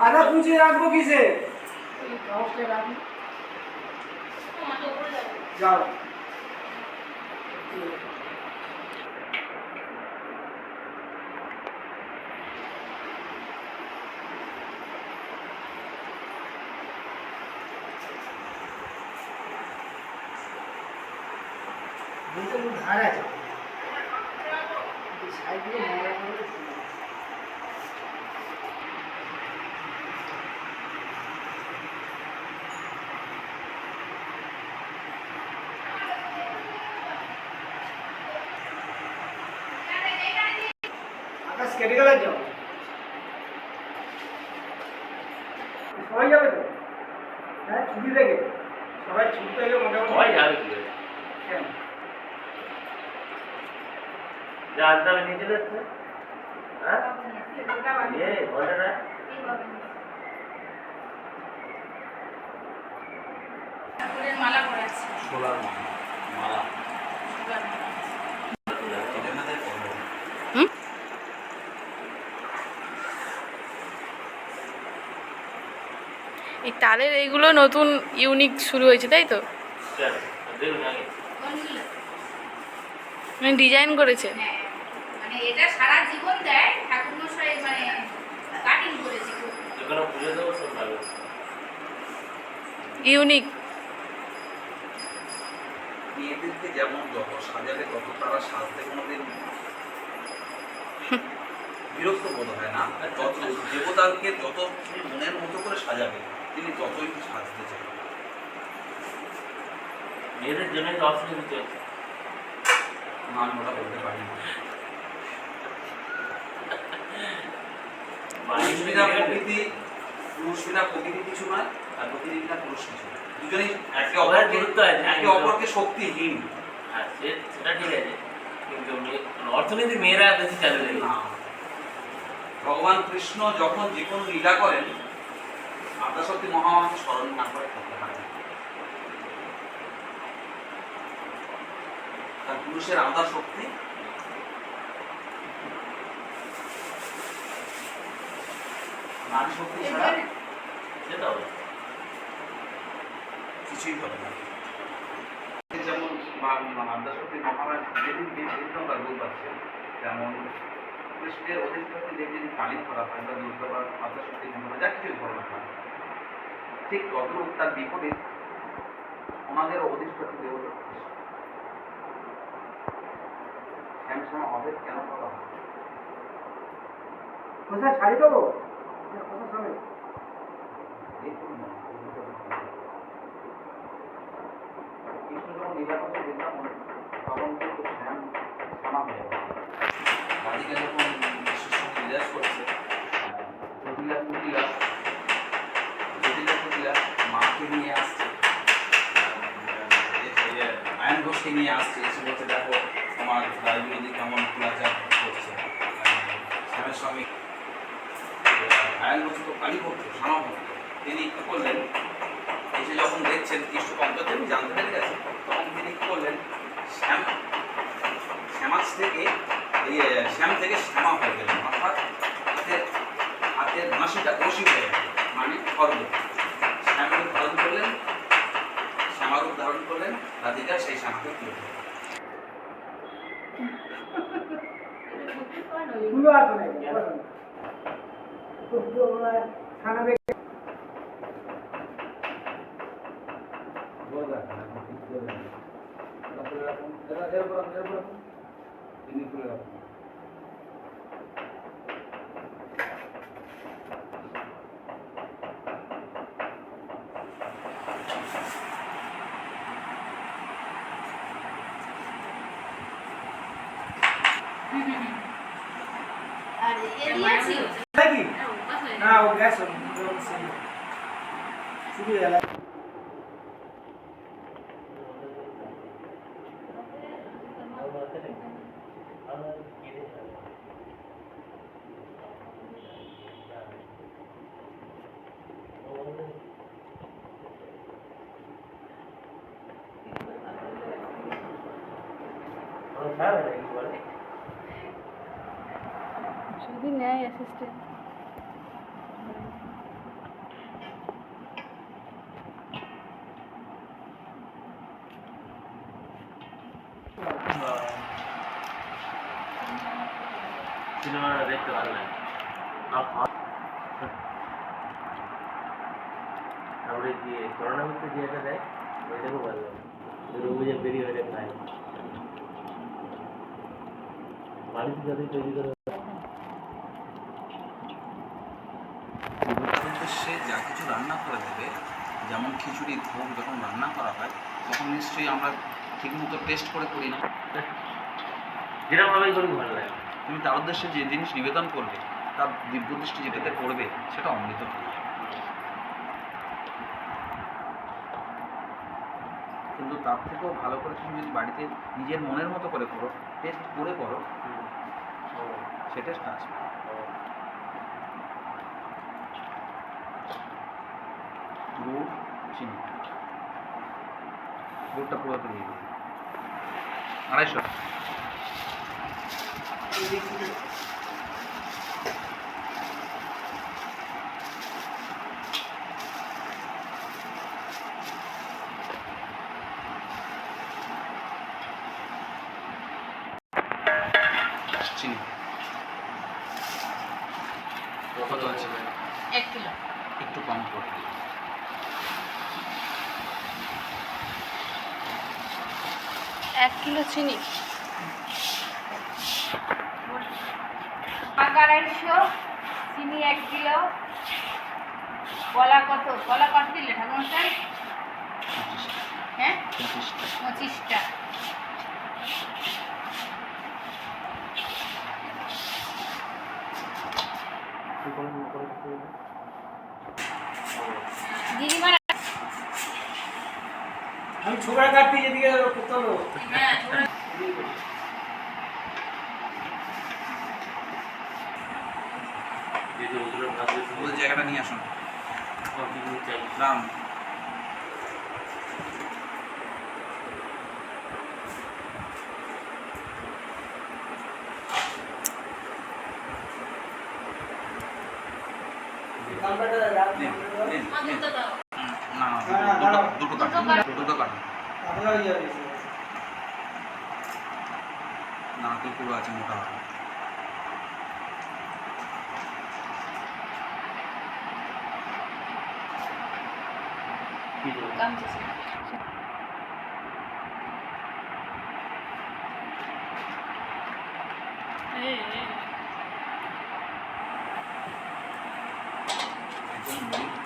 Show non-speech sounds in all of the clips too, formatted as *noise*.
আধা পুঁছে রাখব কিসে? যাও। ধার আছে সাইড দিয়ে ময়লা করলে আকাশ কেটে গেলে যাও সবাই যাবে তো হ্যাঁ ছুটি থেকে সবাই ছুটি থেকে মোটামুটি সবাই যাবে কি করে? কেন? যা আনতে হবে এই তালের এইগুলো নতুন ইউনিক শুরু হয়েছে তাই তো? মানে ডিজাইন করেছে? হ্যাঁ, মানে এটা সারা জীবন দেয় ঠাকুর মশাই মানে কাটিং করেছে। ইউনিক মেয়েদেরকে যেমন যত সাজাবে তত তারা সাজতে কোনোদিন *laughs* বিরক্ত বোধ হয় না। যত দেবতাকে যত মনের মতো করে সাজাবে। তিনি ততই সাজতে চান। মেয়েদের জন্যই তো অসুবিধা চলছে না বলতে পারি না। পুরুষ প্রকৃতি প্রকৃতি কিছু নয় আর প্রকৃতি বিনা পুরুষ কিছু দুজনেই একে অপরকে আছে। একে অপরকে শক্তিহীন। হ্যাঁ সেটা ঠিক আছে কিন্তু অর্থনীতি মেয়েরা বেশি চালু দেবে না। ভগবান কৃষ্ণ যখন যে কোনো লীলা করেন আদ্যাশক্তি মহামাকে স্মরণ না করে থাকতে পারে। না। আর পুরুষের আদা শক্তি নারী শক্তি ছাড়া সেটা কিছুই হবে না। যেমন আদ্যাশক্তি মহারাজ যেদিন বিভিন্ন রূপ আছে যেমন কৃষ্ণের অধিষ্ঠাত্রী দেব যদি কালী ধরা হয় বা দুর্গা বা আদ্যাশক্তি মহারাজ যা কিছু ধরা হয় ঠিক তদ্রূপ তার বিপরীত ওনাদের অধিষ্ঠাত্রী দেবতা শ্যামশ্যামা অভেদ কেন হয়? কোথায় ছাড়ি কৃষ্ণ যখন দেখলাম তখন কিন্তু শ্যাম শ্যামা হয়ে রাধিকা যখন বিশ্বের সঙ্গে লীলা করছে প্রতিলা মাকে নিয়ে আসছে। আয়ন ঘোষকে নিয়ে আসছে। এসে বলছে, দেখো আমার বিরোধী কেমন অত্যাচার করছে। শ্যামের স্বামী আয়ন ঘোষ তো কালী ভক্ত শ্যামা ভক্ত তিনি কি করলেন? এসে যখন দেখছেন কৃষ্ণ পঞ্চদেব জানতে পেরে গেছে তখন তিনি কি করলেন? শ্যাম, শ্যামাজ থেকে শ্যাম থেকে শ্যামা হয়ে গেলেন। অর্থাৎ হাতের হাতের হাসিটা বসি হয়ে গেল। মানে খর্ব ধারণ করলেন শ্যামারূপ ধারণ করলেন রাধিকা সেই তুলে খানাবে তিনি তুলে রাখুন। 继续 সিনেমাটা দেখতে ভালো লাগে তারপরে যে করোনা করতে যে এটা দেয় ওইটাকেও ভালো। বেরিয়ে হয়ে খায় বাড়িতে যাদের তৈরি করে সে যা কিছু রান্না করে দেবে যেমন খিচুড়ি ভোগ যখন রান্না করা হয় তখন নিশ্চয়ই আমরা ঠিকমতো টেস্ট করে করি না। যেরকম ভাবেই করি ভালো লাগে। তুমি তার উদ্দেশ্যে যে জিনিস নিবেদন করবে, তার দিব্য দৃষ্টি যেটাতে পড়বে, সেটা অমৃত হবে। কিন্তু তার থেকেও ভালো করে তুমি যদি বাড়িতে নিজের মনের মতো করে করো টেস্ট করে করো, সে টেস্ট গুড়, চিনি। গুড়টা পুরো আড়াইশো চিনি। কত আছে এক কিলো। একটু কম করে এক কিলো চিনি পাকা আড়াইশো চিনি এক কিলো। কলা কত? কলা কত দিলে ঠাকুরমশাই? হ্যাঁ? পঁচিশটা। পঁচিশটা দিদিমার আমি ছোকরা কাটতে যেদিকে করতে হলো হ্যাঁ ওদের জায়গাটা নিয়ে আসুন। রাম নাম্বারটা রাখ নিন, নিন, আমার নিন। দুটো দাও হুম, না না, না, না, দুটো- দাঁড়াও। দুটো দুটো কাটুন কাটুন। দুটো কাটুন আপনার ইয়ে হয়েছে না কুকুরও আছে মোটা হবে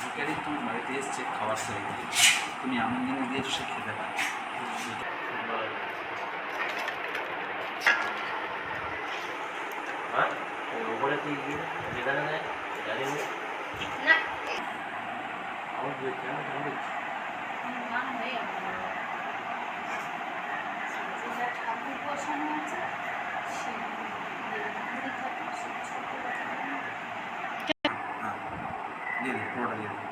ভিখারি তোমার বাড়িতে এসছে খাবার সেরে তুমি আমার জন্য দিয়েছ সে খেতে পারে হ্যাঁ ওপরে কি যেখানে দেয় জানি না না আমার বলছি আমি কেন দেখছি মান হয়ে আমার যেটা ঠাকুর বসানো আছে সেই মুড়ি ঠাকুর সেই ছোট বাচ্চাটা হ্যাঁ দিয়ে দিই পুরোটা দিয়ে দিই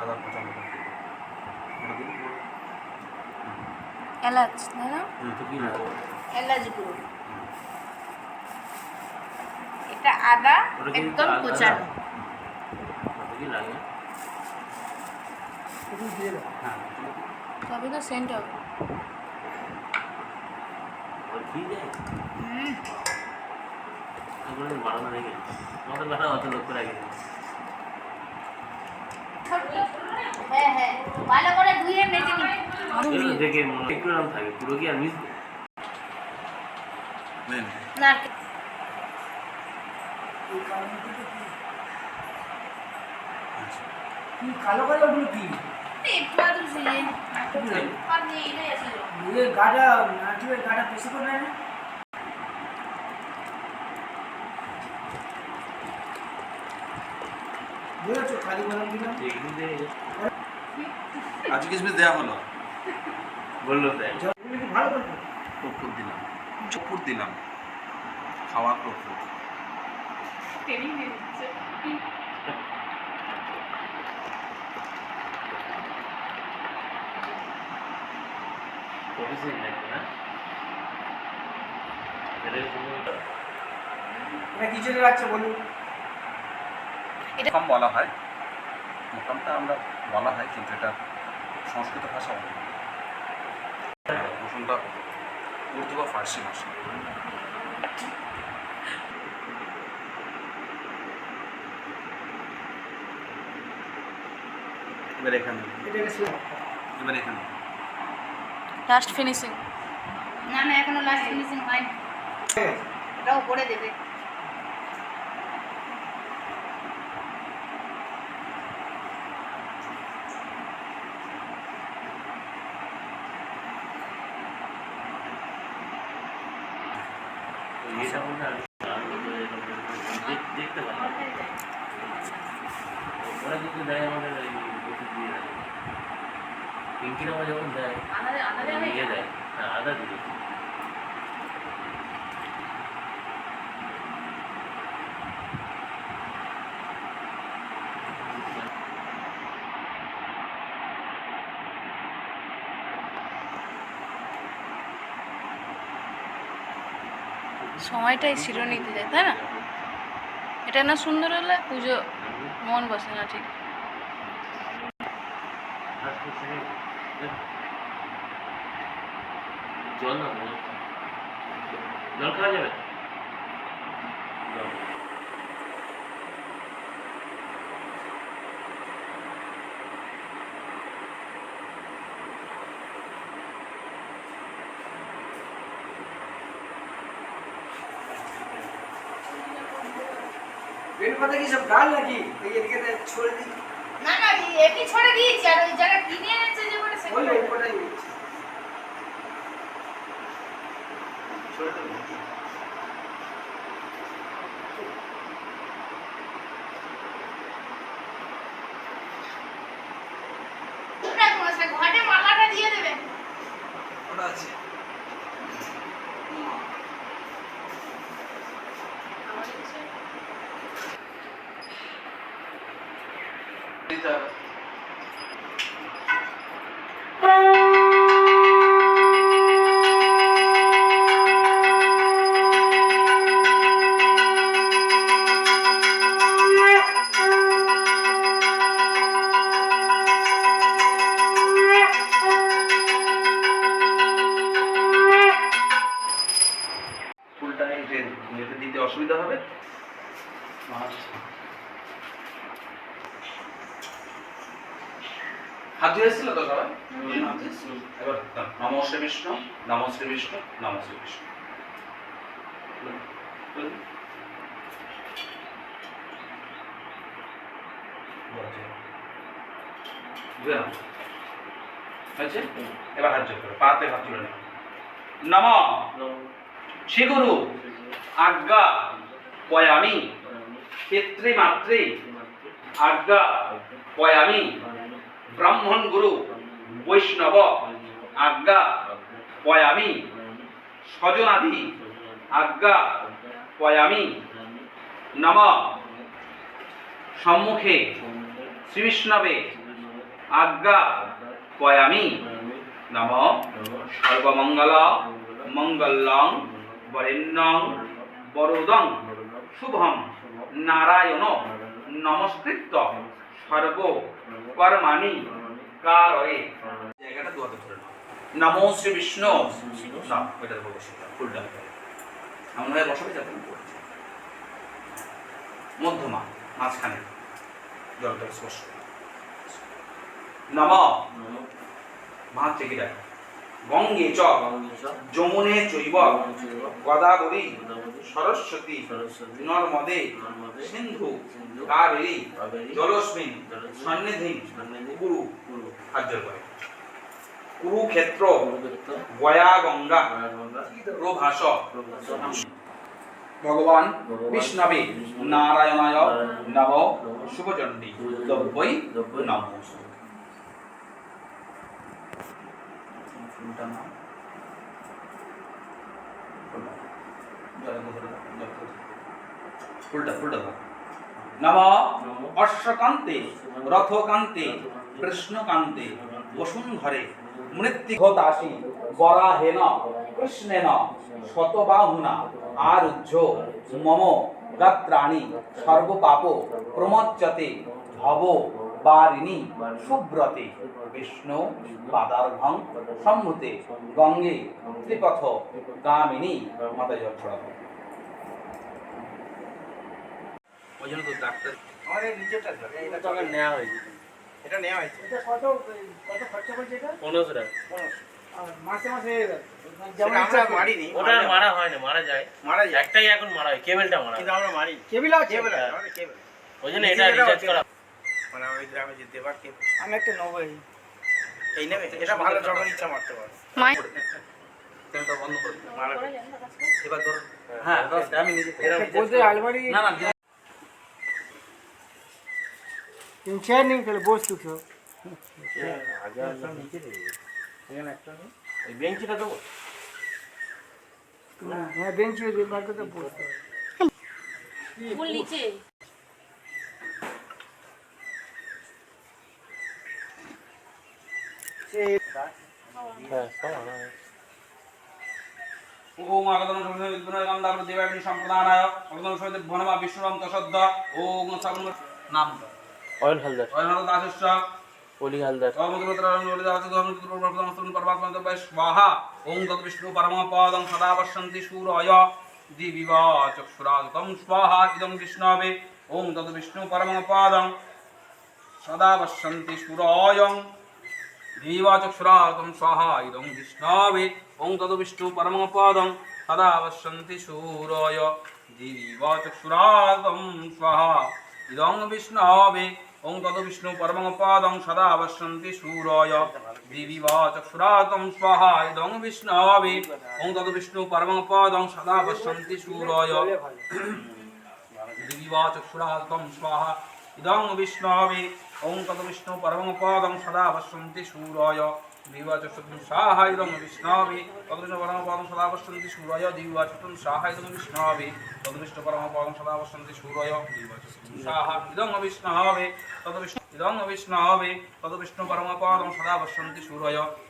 আদা পচা মতো ওটা দিন পুরো এলাচ তাই না হুম, তো কি লাগে এলাচ গুঁড়ো এটা আদা ওটা কি একদম আদা? কোচানো কত কি লাগে একটু দিয়ে দাও হ্যাঁ তবে তো সেন্ট হবে ওর কি যায় হুম তারপরে বাড়ানো দেখে আমাদের বেলা অত লক্ষ্য রাখি হ্যাঁ হ্যাঁ। ভালো করে ধুয়ে মেজে নিই এগুলো দেখে মনে একটু নাম থাকে। পুরো কি আর মিশবে না। কালো মতো কি? আচ্ছা কি কালো কালো কি এসে এ গাটা গাটা বেশি করে না বুঝেছ খালি বলাম দিলাম এগুলো দিয়ে আজকে কিসমিস দেওয়া হলো? বলল তাই জলগুলো কি ভালো করে কপুর দিলাম। চপুর দিলাম। খাওয়া কপুর ট্রেনিং দিয়ে দিচ্ছে। অফিসে লাগবে না? এটা বলুন? মোকাম বলা হয়। মোকামটা আমরা বলা হয় কিন্তু এটা সংস্কৃত ভাষা রসুনটা উর্দু বা ফার্সি ভাষা। এবার এখানে। এবার এখানে। লাস্ট ফিনিশিং না না এখনও লাস্ট ফিনিশিং হয়নি। এটাও করে দেবে এটা মনে হয় আমি তো এরকম দেখ- দেখতে পাই ওরা কিন্তু দেয় আমাদের ওই ওষুধ দিয়ে দেয় পিঙ্কিরামা যখন দেয় আলাদা আলাদা ওই ইয়ে দেয় হ্যাঁ আদা দিয়ে সময়টাই শিরোনিতে যায়, তাই না? এটা না সুন্দর হলে পুজো মন বসে না ঠিক। জল না, জল খাওয়া যাবে? বেল পাতা কি সব ডাল নাকি এই এদিকে ছড়ে দিই না না এমনি ছড়ে দিয়েছি আর ওই জায়গা কিনে এনেছে যে বলে ওই সেগুলো ওটাই। ছড়ে দেবো। দেখো সে ঘটে মালাটা দিয়ে দেবে ওটা আছে দিতে হবে ফুলটা এতে এতে দিতে অসুবিধা হবে হাত ধুয়ে এসেছিল তো সবাই হাত ধুয়ে এসেছিল? এবার নম শ্রী বিষ্ণু নম শ্রী বিষ্ণু নম শ্রী বিষ্ণু ধুয়ে নাও। হয়েছে? এবার হাত জোর করো পাতে হাত তুলে নাও। নম। শ্রী গুরু আজ্ঞা। পয়ামি। পিতৃমাতৃ আজ্ঞা। পয়ামি। ব্রাহ্মণ গুরু। বৈষ্ণব। আজ্ঞা। পয়ামি। স্বজনাদি। আজ্ঞা। পয়ামি। নম। সম্মুখে। শ্রীবিষ্ণবে আজ্ঞা পয়ামি নম সর্বমঙ্গল মঙ্গলং বরেণ্যং বরদং শুভম নারায়ণ নমস্কৃত্য সর্ব কর্মাণি কারয়ে। জায়গাটা দুয়াতে ধরে নমো শ্রী বিষ্ণু না বসে ফুলটা এমন যাতে মধ্যমা, মাঝখানে। জলটা স্পর্শ নম থেকে দেয় গঙ্গে চ। যমুনে চৈব। গদাবরী। সরস্বতী। নর্মদে। সিন্ধু। কাবেরী। জলস্মিন। সন্নিধি কুরু। হাজ্য করে। কুরুক্ষেত্র। গয়া গঙ্গা প্রভাস। ভগবান বিষ্ণবে নারায়ণায় নম শুভচণ্ডী দব্বই নম। ফুলটা নম অশ্বকান্তে রথকান্তে কৃষ্ণকান্তে বসুন্ধরে মৃত্যুঘতাসি বরাহেন কৃষ্ণেন শতবাহুনা আরুহ্য মম গাত্রাণি সর্বপাপ প্রমচ্যতে ভব বারিণী সুব্রতে বিষ্ণু পাদার্ঘং সম্মুতে গঙ্গে ত্রিপথ গামিনী ছড়াবো ওই জন্য তো ডাক্তার আমাদের। নেওয়া হয়েছে। এটা নেওয়া হয়েছে। কত কত খরচা করছে এটা? পনেরোশো টাকা। আর মাসে মাসে হয়ে আমরা মারিনি ওটা মারা হয় না মারা যায়। মারা যায়। একটাই এখন মারা হয় কেবেলটা মারা কিন্তু আমরা মারি কেবিল আছে। কেবল হ্যাঁ। ওই জন্য এটা রিচার্জ করা। মানে ওই গ্রামে যে দেবার কেবল। আমি একটা নেব এই নেবে এটা ভালো যখন ইচ্ছা মারতে পারে। তেলটা বন্ধ করে মারা এবার ধরুন। হ্যাঁ দশ আমি নিজে বলতে আলমারি না না তিন চেয়ার নিন তাহলে বস তুই আগে নিচে এখানে একটা ওই বেঞ্চিটা দেবো? হ্যাঁ বেঞ্চি হবে। ফুল নিচে হ্যাঁ। ওম আগতম দেবাগ্নি সম্প্রদানায় বনমা বিষ্ণুরম তসদ্দ ওম সাবন নাম অয়েল হালদার অয়নর দাসস্য অলি হালদার। ওম তদ বিষ্ণু পরমপদং সদা পশ্যন্তি সূরয়। দিবিবা চক্ষুরাগতম স্বাহা ইদং বিষ্ণবে। ওম তদ বিষ্ণু পরমপদং সদা পশ্যন্তি সূরয়ং। দিবা চক্ষুরাগতম স্বাহা ইদং বিষ্ণবে। ওম তদ বিষ্ণু পরমপদং সদা পশ্যন্তি সূরয়। দিবা চক্ষুরাগতম স্বাহা ওং তদ বিষ্ণু পরমং পাদং সদা পশ্যন্তি সূরয়। দিবি বা চক্ষুরাতম স্বাহা, ইদং বিষ্ণবে ওং তদ বিষ্ণু পরমং পাদং সদা পশ্যন্তি সূরয়। দিবি বা চক্ষুরাতম স্বাহা, ইদং বিষ্ণবে ওং তদ বিষ্ণু পরমং সদা পশ্যন্তি সূরয়। দিবা চক্ষুরাতম স্বাহা ইদং বিষ্ণবে। তদ বিষ্ণু পরমং পাদং সদা পশ্যন্তি সূরয় দিবা চক্ষুরাতম স্বাহা ইদং বিষ্ণবে। তদ বিষ্ণু পরমং পাদং সদা পশ্যন্তি সূরয় দিবা চক্ষুরাতম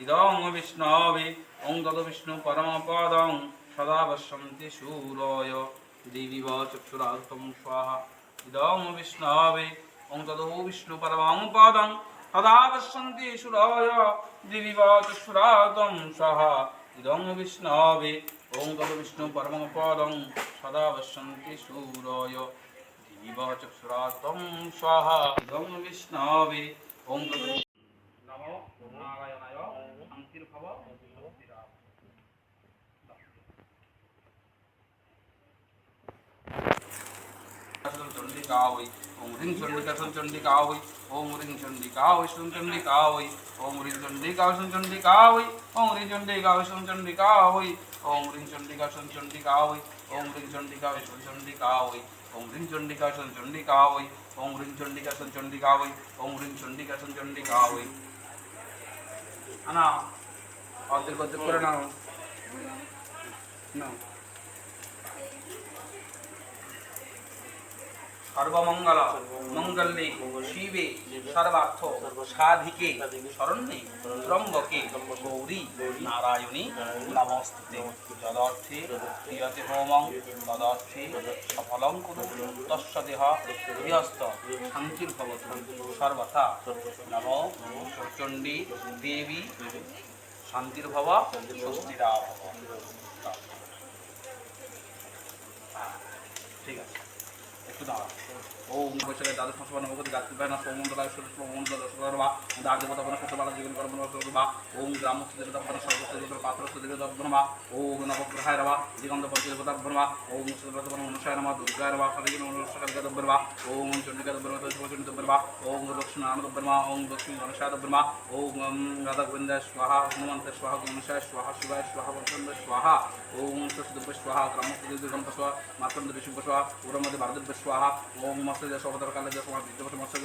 ইদং বিষ্ণবে পরমপদং ওম তদ বিষ্ণু পরমপদং সদা পশ্যন্তি সূরয় দিদিবা চক্ষুরাগম স্বাহা ইদং বিষ্ণবে ওং তদ বিষ্ণু পরমপদং সদা পশ্যন্তি সূরয় দিদিবা চক্ষুরাগম স্বাহা ইদং বিষ্ণবে ওং তদ বিষ্ণু পরমং পদং সদা পশ্যন্তি সূরয় দিদিবা চক্ষুরাগম স্বাহা ইদং বিষ্ণবে ওং चंडिका वै ओम ह्रीं चंडिका सुन चंडिका वै ओम ह्रीं चंडिका वै सुन चंडिका वै ओम ह्रीं चंडिका सुन चंडिका वै ओम ह्रीं चंडिका सुन चंडिका वै ओम ह्रीं चंडिका सुन चंडिका वै ओम ह्रीं चंडिका सुन चंडिका वै ओम ह्रीं चंडिका सुन चंडिका वै ओम ह्रीं चंडिका सुन चंडिका वै ओम ह्रीं चंडिका सुन चंडिका वै అన్నా అద్దెకు అద్దెకు కూడా ना সর্বমঙ্গল মঙ্গলে শিবে সর্বার্থ, সাধিকে শরণ্যে ত্রম্বকে গৌরী নারায়ণী নমস্তে। যদর্থে ক্রিয়তে হোমং, তদর্থে সফলং কুরু তস্য দেহ গৃহস্থ শান্তির্ভবতু সর্বথা নম চণ্ডী দেবী শান্তির্ভব স্বস্তিরা ভব సుధా ఓం వచన దాదు సంస్వన భగవతి గాత్రి భయన సోమం దాదు సోమం దాదు দাগ দেবতা বনা শতবালা জীবন কর্ম বা ওম গ্রামস্থ দেবতা বনা সর্বস্ব দেবতা পাত্রস্থ দেবতা ব্রহ্মা ওম নবগ্রহায় রবা, দিগন্ত পঞ্চ ব্রহ্মা ওম সুব্রত বন মনুষ্যায় নমা দুর্গায় রবা সরিগিন মনুষ্যকাল ব্রহ্মা ওম চন্ডিকা ব্রহ্মা চন্ডিত ব্রহ্মা ওম লক্ষ্মী ব্রহ্মা ওম লক্ষ্মী গণেশায় ব্রহ্মা ওম রাধা গোবিন্দ স্বাহা ওম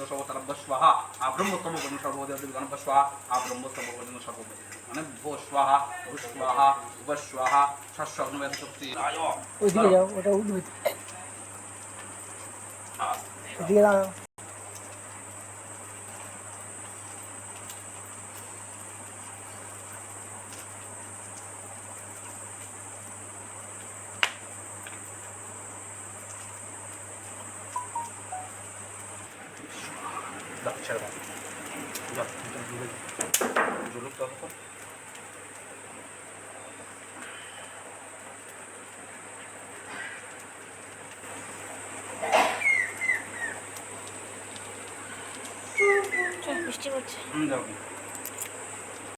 সর্বতরব্য স্বাহা আব্রহ্মতম গণ সর্বদেব গণপ স্বাহা আব্রহ্মতম গণ সর্বদেব মানে ভো স্বাহা ভূ স্বাহা উপ স্বাহা শস্য অগ্নবেদ শক্তি আয় ওইদিকে যাও ওটা উঠবে ওদিকে দাঁড়াও